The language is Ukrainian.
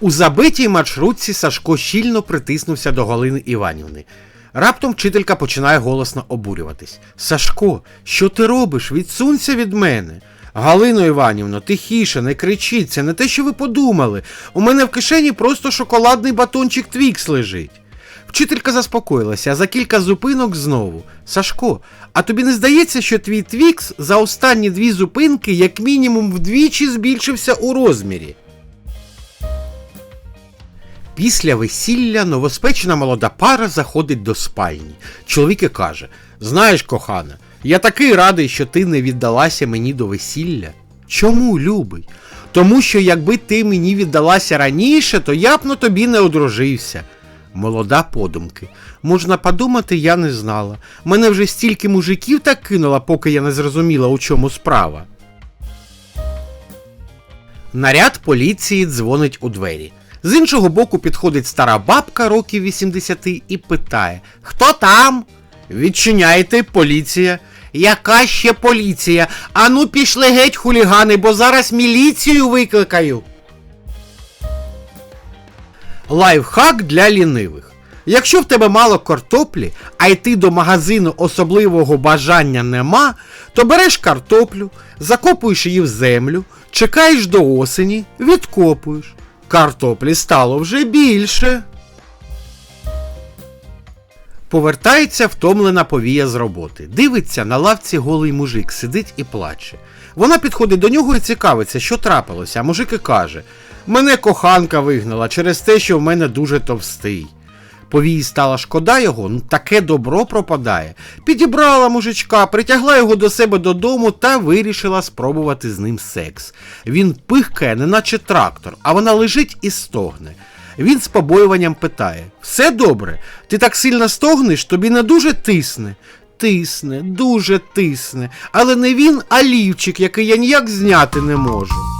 У забитій маршрутці Сашко щільно притиснувся до Галини Іванівни. Раптом вчителька починає голосно обурюватись. Сашко, що ти робиш? Відсунься від мене. Галино Іванівно, тихіше, не кричіть, це не те, що ви подумали. У мене в кишені просто шоколадний батончик Твікс лежить. Вчителька заспокоїлася, а за кілька зупинок знову. Сашко, а тобі не здається, що твій Твікс за останні дві зупинки як мінімум вдвічі збільшився у розмірі? Після весілля новоспечена молода пара заходить до спальні. Чоловік і каже: Знаєш, кохана, я такий радий, що ти не віддалася мені до весілля. Чому, любий? Тому що якби ти мені віддалася раніше, то я б на тобі не одружився. Молода подумки. Можна подумати, я не знала. Мене вже стільки мужиків так кинула, поки я не зрозуміла, у чому справа. Наряд поліції дзвонить у двері. З іншого боку підходить стара бабка років 80 і питає: Хто там? Відчиняйте, поліція. Яка ще поліція? Ану пішли геть, хулігани, бо зараз міліцію викликаю. Лайфхак для лінивих. Якщо в тебе мало картоплі, а йти до магазину особливого бажання нема, то береш картоплю, закопуєш її в землю, чекаєш до осені, відкопуєш. Картоплі стало вже більше. Повертається втомлена повія з роботи. Дивиться, на лавці голий мужик сидить і плаче. Вона підходить до нього і цікавиться, що трапилося, а мужик і каже: Мене коханка вигнала через те, що в мене дуже товстий. Повії стала шкода його, ну таке добро пропадає. Підібрала мужичка, притягла його до себе додому та вирішила спробувати з ним секс. Він пихкає, неначе трактор, а вона лежить і стогне. Він з побоюванням питає: Все добре, ти так сильно стогнеш, тобі не дуже тисне. Тисне, дуже тисне, але не він, а лівчик, який я ніяк зняти не можу.